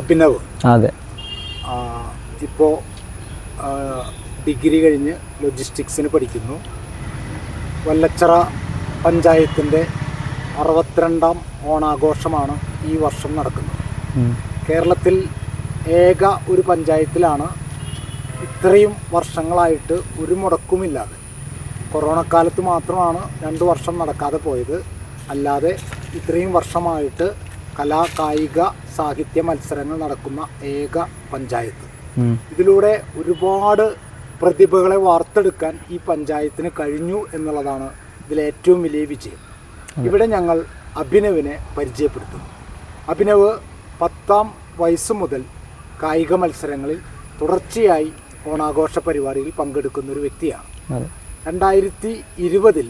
അഭിനവ്. അതെ. ഇപ്പോൾ ഡിഗ്രി കഴിഞ്ഞ് ലോജിസ്റ്റിക്സിന് പഠിക്കുന്നു. വല്ലച്ചറ പഞ്ചായത്തിന്റെ അറുപത്തിരണ്ടാം ഓണാഘോഷമാണ് ഈ വർഷം നടക്കുന്നത്. കേരളത്തിൽ ഏക ഒരു പഞ്ചായത്തിലാണ് ഇത്രയും വർഷങ്ങളായിട്ട് ഒരു മുടക്കുമില്ലാതെ. കൊറോണ കാലത്ത് മാത്രമാണ് രണ്ട് വർഷം നടക്കാതെ പോയത്. അല്ലാതെ ഇത്രയും വർഷമായിട്ട് കലാ കായിക സാഹിത്യ മത്സരങ്ങൾ നടക്കുന്ന ഏക പഞ്ചായത്ത്. ഇതിലൂടെ ഒരുപാട് പ്രതിഭകളെ വാർത്തെടുക്കാൻ ഈ പഞ്ചായത്തിന് കഴിഞ്ഞു എന്നുള്ളതാണ് ഇതിലെ ഏറ്റവും വലിയ വിജയം. ഇവിടെ ഞങ്ങൾ അഭിനവിനെ പരിചയപ്പെടുത്തുന്നു. അഭിനവ് പത്താം വയസ്സ് മുതൽ കായിക മത്സരങ്ങളിൽ തുടർച്ചയായി ഓണാഘോഷ പരിപാടിയിൽ പങ്കെടുക്കുന്ന ഒരു വ്യക്തിയാണ്. രണ്ടായിരത്തി ഇരുപതിൽ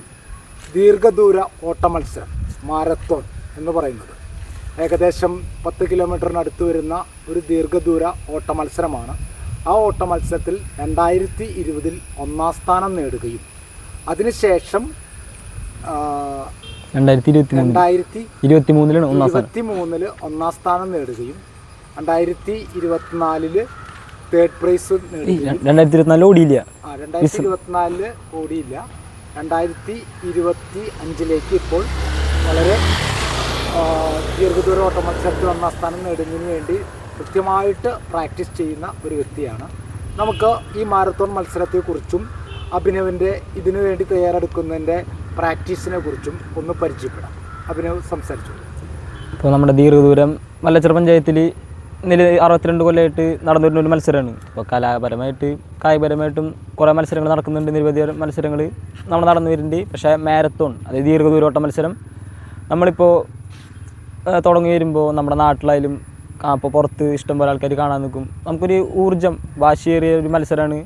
ദീർഘദൂര ഓട്ട മത്സരം മാരത്തോൺ എന്ന് പറയുന്നത്. ഏകദേശം പത്ത് കിലോമീറ്ററിനടുത്ത് വരുന്ന ഒരു ദീർഘദൂര ഓട്ട മത്സരമാണ് ആ ഓട്ട മത്സരത്തിൽ രണ്ടായിരത്തി ഇരുപതിൽ ഒന്നാം സ്ഥാനം നേടുകയും അതിനുശേഷം രണ്ടായിരത്തി ഇരുപത്തി രണ്ടായിരത്തി ഇരുപത്തി മൂന്നിലാണ് ഒന്നാം സ്ഥാനം. ഇരുപത്തി മൂന്നിൽ ഒന്നാം സ്ഥാനം നേടുകയും രണ്ടായിരത്തി ഇരുപത്തിനാലിൽ തേർഡ് പ്രൈസ് രണ്ടായിരത്തി ഇരുപത്തിനാലിൽ ഓടിയില്ല. ആ രണ്ടായിരത്തി ഇരുപത്തിനാലിൽ ഓടിയില്ല. രണ്ടായിരത്തി ഇരുപത്തി അഞ്ചിലേക്ക് ഇപ്പോൾ വളരെ ദീർഘദൂര ഓട്ട മത്സരത്തിൽ ഒന്നാം സ്ഥാനം നേടുന്നതിന് വേണ്ടി കൃത്യമായിട്ട് പ്രാക്ടീസ് ചെയ്യുന്ന ഒരു വ്യക്തിയാണ്. നമുക്ക് ഈ മാരത്തോൺ മത്സരത്തെക്കുറിച്ചും അഭിനവിന്റെ ഇതിനു വേണ്ടി തയ്യാറെടുക്കുന്നതിന്റെ പ്രാക്ടീസിനെ കുറിച്ചും ഒന്ന് പരിചയപ്പെടാം. അഭിനവ് സംസാരിച്ചു. ഇപ്പോൾ നമ്മുടെ ദീർഘദൂരം മല്ലച്ചിറ പഞ്ചായത്തിൽ നില അറുപത്തിരണ്ട് കൊല്ലമായിട്ട് നടന്നു വരുന്ന ഒരു മത്സരമാണ്. ഇപ്പോൾ കലാപരമായിട്ട് കായികപരമായിട്ടും കുറേ മത്സരങ്ങൾ നടക്കുന്നുണ്ട്. നിരവധി മത്സരങ്ങൾ നമ്മൾ നടന്നു വരുന്നുണ്ട് പക്ഷേ മാരത്തോൺ അതായത് ദീർഘദൂരോട്ട മത്സരം നമ്മളിപ്പോൾ തുടങ്ങി വരുമ്പോൾ നമ്മുടെ നാട്ടിലായാലും അപ്പോൾ പുറത്ത് ഇഷ്ടംപോലെ ആൾക്കാർ കാണാൻ നിൽക്കും നമുക്കൊരു ഊർജം വാശിയേറിയ ഒരു മത്സരമാണ്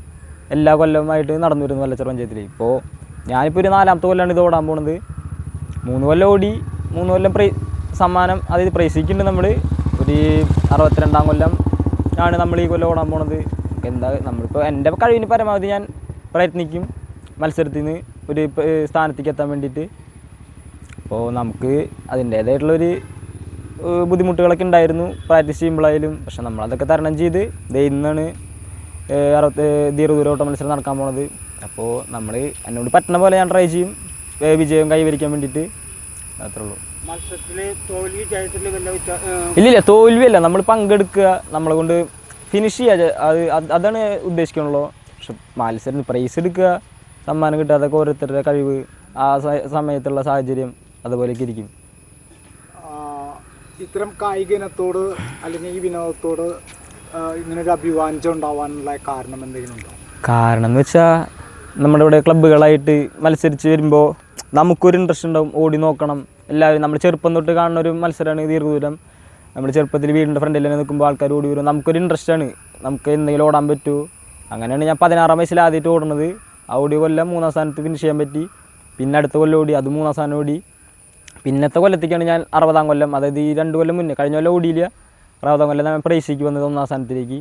എല്ലാ കൊല്ലമായിട്ട് നടന്നു വരുന്നത് മല്ലച്ചിറ പഞ്ചായത്തിൽ ഇപ്പോൾ ഞാനിപ്പോൾ ഒരു നാലാമത്തെ കൊല്ലമാണ് ഇത് ഓടാൻ പോണത്. മൂന്ന് കൊല്ലം ഓടി മൂന്ന് കൊല്ലം പ്രൈ സമ്മാനം അതായത് പ്രൈസിക്കുന്നുണ്ട് നമ്മൾ ഒരു അറുപത്തിരണ്ടാം കൊല്ലം ആണ് നമ്മൾ ഈ കൊല്ലം ഓടാൻ പോണത്. എന്താ നമ്മളിപ്പോൾ എന്റെ കഴിവിന് പരമാവധി ഞാൻ പ്രയത്നിക്കും മത്സരത്തിൽ നിന്ന് ഒരു സ്ഥാനത്തേക്ക് എത്താൻ വേണ്ടിയിട്ട്. അപ്പോൾ നമുക്ക് അതിന്റേതായിട്ടുള്ളൊരു ബുദ്ധിമുട്ടുകളൊക്കെ ഉണ്ടായിരുന്നു. പ്രാക്ടീസ് ചെയ്യുമ്പോഴായാലും. പക്ഷെ നമ്മളതൊക്കെ തരണം ചെയ്ത് ദേ ഇന്നാണ് അറുപത്തി ദീർഘദൂര ദീർഘദൂരോട്ട മത്സരം നടക്കാൻ പോണത്. അപ്പോൾ നമ്മൾ എന്നോട് പറ്റുന്ന പോലെ ഞാൻ ട്രൈ ചെയ്യും. വിജയം കൈവരിക്കാൻ വേണ്ടിയിട്ട്. അത്രേ ഉള്ളൂ. ഇല്ലില്ല തോൽവിയല്ല. നമ്മൾ പങ്കെടുക്കുക നമ്മളെ കൊണ്ട് ഫിനിഷ് ചെയ്യുക അത് അത് അതാണ് ഉദ്ദേശിക്കണുള്ളൂ. പക്ഷെ മത്സരം പ്രൈസ് എടുക്കുക സമ്മാനം കിട്ടുക അതൊക്കെ ഓരോരുത്തരുടെ കഴിവ് ആ സമയത്തുള്ള സാഹചര്യം അതുപോലെയൊക്കെ ഇരിക്കും. ഇത്തരം കായിക ഇനത്തോട് അല്ലെങ്കിൽ ഈ വിനോദത്തോട് ഇങ്ങനൊരു അഭിവാഞ്ചം ഉണ്ടാവാനുള്ള കാരണം എന്തെങ്കിലും ഉണ്ടോ കാരണം എന്ന് വെച്ചാൽ നമ്മുടെ ഇവിടെ ക്ലബ്ബുകളായിട്ട് മത്സരിച്ച് വരുമ്പോൾ നമുക്കൊരു ഇൻട്രസ്റ്റ് ഉണ്ടാവും. ഓടി നോക്കണം. എല്ലാവരും നമ്മൾ ചെറുപ്പം തൊട്ട് കാണുന്ന ഒരു മത്സരമാണ് ദീർഘദൂരം. നമ്മൾ ചെറുപ്പത്തിൽ വീടിന്റെ ഫ്രണ്ടിൽ തന്നെ നിൽക്കുമ്പോൾ ആൾക്കാർ ഓടി വരും. നമുക്കൊരു ഇൻട്രസ്റ്റാണ് നമുക്ക് എന്തെങ്കിലും ഓടാൻ പറ്റുമോ അങ്ങനെയാണ് ഞാൻ പതിനാറാം വയസ്സിൽ ആദ്യമായിട്ട് ഓടുന്നത്. ആ ഓടിയ കൊല്ലം മൂന്നാം സ്ഥാനത്ത് ഫിനിഷ് ചെയ്യാൻ പറ്റി. പിന്നെ അടുത്ത കൊല്ലം ഓടി. അത് മൂന്നാം സ്ഥാനം ഓടി. പിന്നത്തെ കൊല്ലത്തേക്കാണ് ഞാൻ അറുപതാം കൊല്ലം അതായത് ഈ രണ്ട് കൊല്ലം മുന്നേ കഴിഞ്ഞ കൊല്ലം ഓടിയില്ല. അറുപതാം കൊല്ലം ഞാൻ പ്രൈസിക്ക് വന്നത് ഒന്നാം സ്ഥാനത്തിലേക്ക്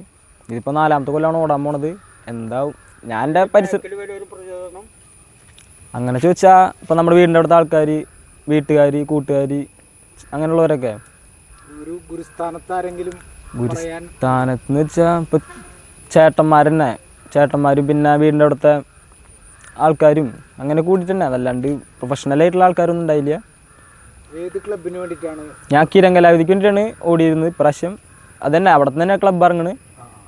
ഇതിപ്പോൾ നാലാമത്തെ കൊല്ലമാണ് ഓടാൻ പോണത്. എന്താവും? ഞാൻ എന്റെ പരിസരം അങ്ങനെ ചോദിച്ചാൽ ഇപ്പോൾ നമ്മുടെ വീടിന്റെ അടുത്ത ആൾക്കാർ വീട്ടുകാർ കൂട്ടുകാർ അങ്ങനെയുള്ളവരൊക്കെ? ഒരു ഗുരുസ്ഥാനത്ത് ആരെങ്കിലും പറയാൻ സ്ഥാനത്ത് എന്ന് വെച്ചാൽ ഇപ്പോൾ ചേട്ടന്മാരെന്നെ. ചേട്ടന്മാരും പിന്നെ വീടിന്റെ അടുത്ത ആൾക്കാരും അങ്ങനെ കൂടി തന്നെ അതല്ലാണ്ട് പ്രൊഫഷണലായിട്ടുള്ള ആൾക്കാരൊന്നും ഉണ്ടായില്ല. ഏത് ക്ലബിന് വേണ്ടിയിട്ടാണ്? ഞാൻ കിരങ്കലാവിധിക്ക് വേണ്ടിയിട്ടാണ് ഓടിയിരുന്നത്. ഇപ്രാവശ്യം അതന്നെ അവിടെ തന്നെ ക്ലബ്ബ് ഇറങ്ങണ്.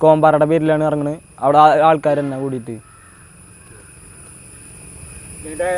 കോമ്പാറയുടെ പേരിലാണ് ഇറങ്ങണ്. അവിടെ ആൾക്കാർ തന്നെ കൂടിയിട്ട്. ഇതിന്റെ